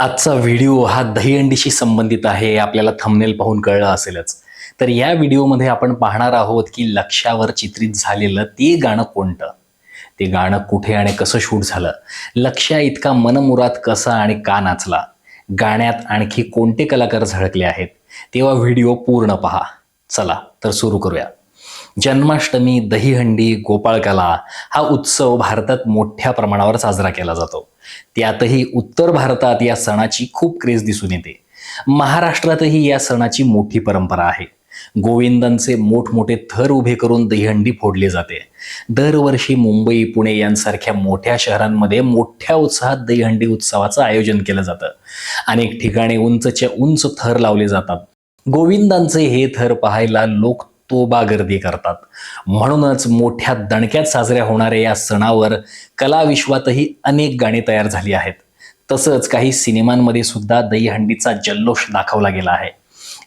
आजचा व्हिडिओ हा दहीहंडीशी संबंधित आहे हे आपल्याला थंबनेल पाहून कळलं असेलच. तर या व्हिडिओमध्ये आपण पाहणार आहोत की लक्षावर चित्रित झालेलं ते गाणं कोणतं? ते गाणं कुठे आणि कसं शूट झालं? लक्षा इतका मनमुरात कसा आणि का नाचला? गाण्यात आणखी कोणते कलाकार झळकले आहेत? तेव्हा व्हिडिओ पूर्ण पहा. चला तर सुरू करूया. जन्माष्टमी दहीहंडी गोपाळकला हा उत्सव भारतात मोठ्या प्रमाणावर साजरा केला जातो. त्यातही उत्तर भारतात या सणाची खूप क्रेज दिसून येते. महाराष्ट्रातही या सणाची मोठी परंपरा आहे. गोविंदांचे मोठमोठे थर उभे करून दहीहंडी फोडली जाते. दरवर्षी मुंबई पुणे यांसारख्या मोठ्या शहरांमध्ये मोठ्या उत्साहात दहीहंडी उत्सवाचं आयोजन केलं जातं. अनेक ठिकाणी उंचच्या उंच थर लावले जातात. गोविंदांचे हे थर पाहायला लोक तोबा गर्दी करतात. म्हणूनच मोठ्या दणक्यात साजऱ्या होणाऱ्या या सणावर कलाविश्वातही अनेक गाणी तयार झाली आहेत. तसंच काही सिनेमांमध्ये सुद्धा दहीहंडीचा जल्लोष दाखवला गेला आहे.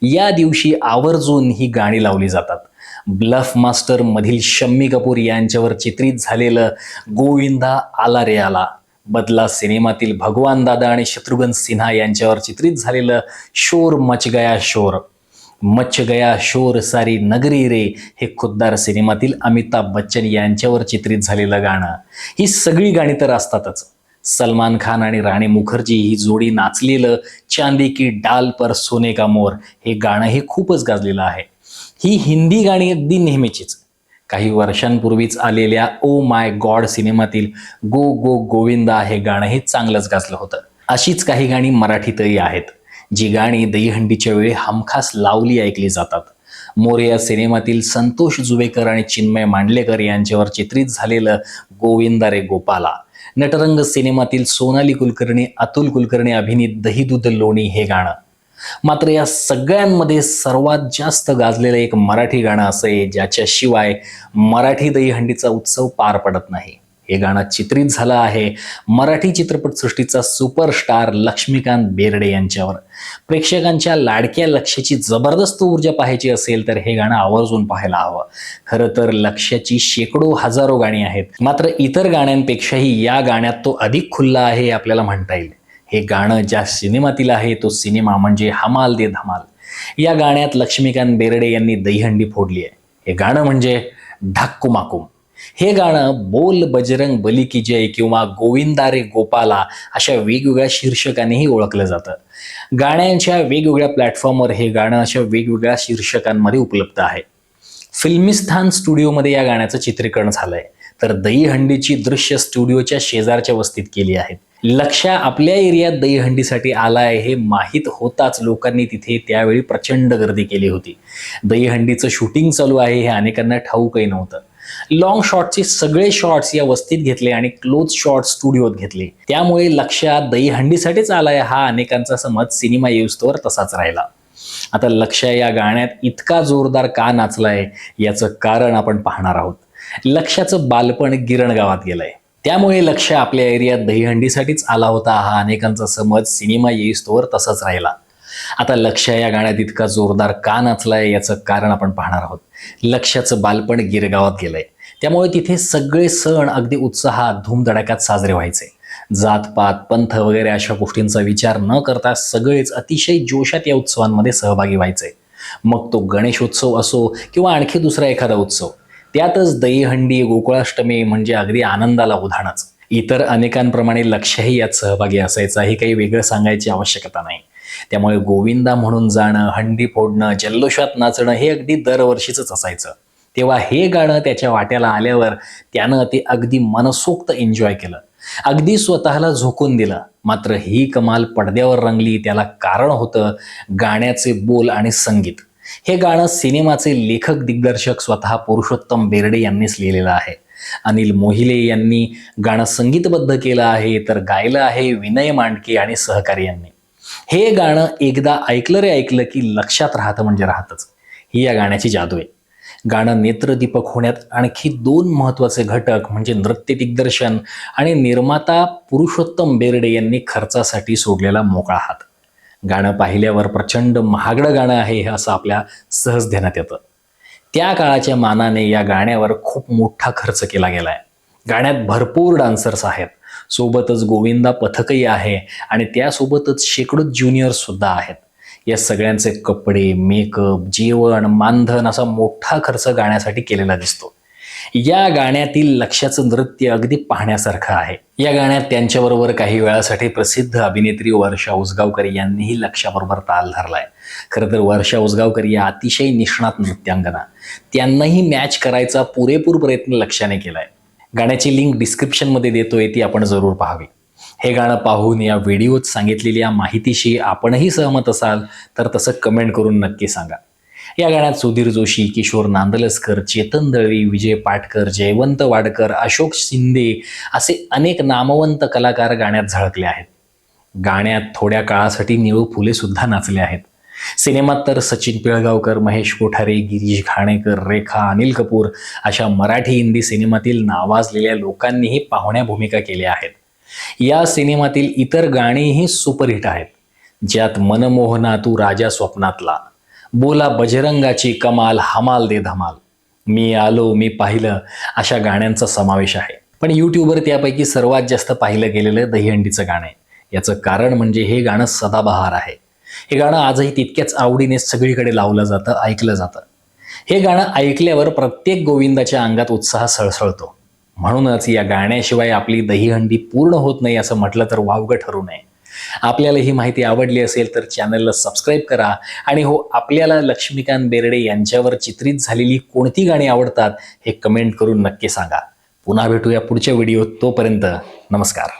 या दिवशी आवर्जून ही गाणी लावली जातात. ब्लफ मास्टर मधील शम्मी कपूर यांच्यावर चित्रित झालेलं गोविंदा आला रे आला बदला सिनेमातील भगवान दादा आणि शत्रुघ्न सिन्हा यांच्यावर चित्रित झालेलं शोर मच गया शोर. मच्छ गया शोर सारी नगरी रे हे खुद्दार सिनेमातील अमिताभ बच्चन यांच्यावर चित्रित झालेलं गाणं. ही सगळी गाणी तर असतातच. सलमान खान आणि राणी मुखर्जी ही जोडी नाचलेलं चांदी की डाल पर सोने का मोर हे गाणं हे खूपच गाजलेलं आहे. ही हिंदी गाणी अगदी नेहमीचीच. काही वर्षांपूर्वीच आलेल्या ओ माय गॉड सिनेमातील गो गो गोविंदा हे गाणं हे चांगलंच गाजलं होतं. अशीच काही गाणी मराठीतही आहेत. जी गाणी दहीहंडीच्या वेळी हमखास लावली ऐकली जातात. मोर या सिनेमातील संतोष जुवेकर आणि चिन्मय मांडलेकर यांच्यावर चित्रित झालेलं गोविंदा रे गोपाला. नटरंग सिनेमातील सोनाली कुलकर्णी अतुल कुलकर्णी अभिनीत दही दूध लोणी हे गाणं. मात्र या सगळ्यांमध्ये सर्वात जास्त गाजलेलं एक मराठी गाणं असं आहे ज्याच्याशिवाय मराठी दहीहंडीचा उत्सव पार पडत नाही. हे गाणं चित्रित झालं आहे मराठी चित्रपटसृष्टीचा सुपरस्टार लक्ष्मीकांत बेर्डे यांच्यावर. प्रेक्षकांच्या लाडक्या लक्ष्याची जबरदस्त ऊर्जा पाहायची असेल तर हे गाणं आवर्जून पाहायला हवं. खरं तर लक्ष्याची शेकडो हजारो गाणी आहेत. मात्र इतर गाण्यांपेक्षाही या गाण्यात तो अधिक खुल्ला आहे हे आपल्याला म्हणता येईल. हे गाणं ज्या सिनेमातील आहे तो सिनेमा म्हणजे हमाल दे धमाल. या गाण्यात लक्ष्मीकांत बेर्डे यांनी दहीहंडी फोडली आहे. हे गाणं म्हणजे ढाक्कू माकूम हे गाणं बोल बजरंग बली की जय किंवा गोविंदा रे गोपाला अशा वेगवेगळ्या शीर्षकानेही ओळखलं जातं. गाण्यांच्या वेगवेगळ्या प्लॅटफॉर्मवर हे गाणं अशा वेगवेगळ्या शीर्षकांमध्ये उपलब्ध आहे. फिल्मिस्थान स्टुडिओमध्ये या गाण्याचं चित्रीकरण झालंय. तर दहीहंडीची दृश्य स्टुडिओच्या शेजारच्या वस्तीत केली आहेत लक्षा आपल्या एरियात दहीहंडीसाठी आलाय हे माहीत होताच लोकांनी तिथे त्यावेळी प्रचंड गर्दी केली होती. दहीहंडीचं शूटिंग चालू आहे हे अनेकांना ठाऊकही नव्हतं. लॉंग शॉटचे सगळे शॉट्स या वस्तीत घेतले आणि क्लोज शॉट स्टुडिओत घेतले. त्यामुळे लक्षात दहीहंडीसाठीच आलाय हा अनेकांचा समज सिनेमा येऊस्तोवर तसाच राहिला. आता लक्ष या गाण्यात इतका जोरदार का नाचलाय याचं कारण आपण पाहणार आहोत. लक्षाचं बालपण गिरण गावात गेलंय. त्यामुळे लक्ष आपल्या एरियात दहीहंडीसाठीच आला होता हा अनेकांचा समज सिनेमा येईस्तोवर तसाच राहिला. आता लक्ष या गाण्यात इतका जोरदार का नाचलाय याचं कारण आपण पाहणार आहोत. लक्षाचं बालपण गिरगावात गेलंय. त्यामुळे तिथे सगळे सण अगदी उत्साहात धूमधडाक्यात साजरे व्हायचे. जातपात पंथ वगैरे अशा गोष्टींचा विचार न करता सगळेच अतिशय जोशात या उत्सवांमध्ये सहभागी व्हायचे. मग तो गणेशोत्सव असो किंवा आणखी दुसरा एखादा उत्सव. त्यातच दहीहंडी गोकुळाष्टमी म्हणजे अगदी आनंदाला उधाणच. इतर अनेकांप्रमाणे लक्षही यात सहभागी असायचा हे काही वेगळं सांगायची आवश्यकता नाही. त्यामुळे गोविंदा म्हणून जाणं हंडी फोडणं जल्लोषात नाचणं हे अगदी दरवर्षीच असायचं. तेव्हा हे गाणं त्याच्या वाट्याला आल्यावर त्यानं ते अगदी मनसोक्त एन्जॉय केलं. अगदी स्वतःला झोकून दिलं. मात्र ही कमाल पडद्यावर रंगली त्याला कारण होतं गाण्याचे बोल आणि संगीत. हे गाणं सिनेमाचे लेखक दिग्दर्शक स्वतः पुरुषोत्तम बेर्डे यांनीच लिहिलेलं आहे. अनिल मोहिले यांनी गाणं संगीतबद्ध केलं आहे तर गायलं आहे विनय मांडके आणि सहकारी यांनी. हे गाणं एकदा ऐकलं रे ऐकलं की लक्षात राहतं म्हणजे राहतच. ही या गाण्याची जादू आहे. गाणं नेत्रदीपक होण्यात आणखी दोन महत्त्वाचे घटक म्हणजे नृत्य दिग्दर्शन आणि निर्माता पुरुषोत्तम बेर्डे यांनी खर्चासाठी सोडलेला मोकळा हात. गाणं पाहिल्यावर प्रचंड महागडं गाणं आहे हे असं आपल्या सहज ध्यानात येतं. त्या काळाच्या मानाने या गाण्यावर खूप मोठा खर्च केला गेला आहे गाण्यात भरपूर डान्सर्स आहेत. सोबतच गोविंदा पथकही आहे आणि त्यासोबतच शेकडो ज्युनियर सुद्धा आहेत. या सगळ्यांचे कपडे मेकअप जेवण मानधन असा मोठा खर्च गाण्यासाठी केलेला दिसतो. या गाण्यातील लक्ष्याचं नृत्य अगदी पाहण्यासारखं आहे. या गाण्यात त्यांच्याबरोबर काही वेळासाठी प्रसिद्ध अभिनेत्री वर्षा उसगावकर यांनीही लक्षाबरोबर ताल धरलाय. खरं तर वर्षा उसगावकर या अतिशय निष्णात नृत्यांगना. त्यांनाही मॅच करायचा पुरेपूर प्रयत्न लक्षाने केलाय. गाण्याची लिंक डिस्क्रिप्शनमध्ये देतोय ती आपण जरूर पाहावी. हे गाणं पाहून या व्हिडिओत सांगितलेल्या माहितीशी आपणही सहमत असाल तर तसं कमेंट करून नक्की सांगा. या गाण्यात सुधीर जोशी किशोर नांदलस्कर चेतन दळवी विजय पाटकर जयवंत वाडकर अशोक शिंदे असे अनेक नामवंत कलाकार गाण्यात झळकले आहेत. गाण्यात थोड्या काळासाठी निळू फुले सुद्धा नाचले आहेत. सिनेमात तर सचिन पिळगावकर महेश कोठारे गिरीश घाणेकर रेखा अनिल कपूर अशा मराठी हिंदी सिनेमातील नावाजलेल्या लोकांनीही पाहुण्या भूमिका केल्या आहेत. या सिनेमातील इतर गाणीही सुपरहिट आहेत. ज्यात मनमोहना तू राजा स्वप्नातला बोला बजरंगाची कमाल हमाल दे धमाल मी आलो मी पाहिलं अशा गाण्यांचा समावेश आहे. पण यूट्यूबवर त्यापैकी सर्वात जास्त पाहिलं गेलेलं दहीहंडीचं गाणं आहे. याचं कारण म्हणजे हे गाणं सदाबहार आहे. हे गाणं आजही तितक्याच आवडीने सगळीकडे लावलं जातं ऐकलं जातं. हे गाणं ऐकल्यावर प्रत्येक गोविंदाच्या अंगात उत्साह सळसळतो. म्हणूनच या गाण्याशिवाय आपली दहीहंडी पूर्ण होत नाही असं म्हटलं तर वावगं ठरू नये. आपल्याला ही माहिती आवडली असेल तर चॅनलला सबस्क्राईब करा. आणि हो आपल्याला लक्ष्मीकांत बेर्डे यांच्यावर चित्रित झालेली कोणती गाणी आवडतात हे कमेंट करून नक्की सांगा. पुन्हा भेटूया पुढच्या व्हिडिओत. तोपर्यंत नमस्कार.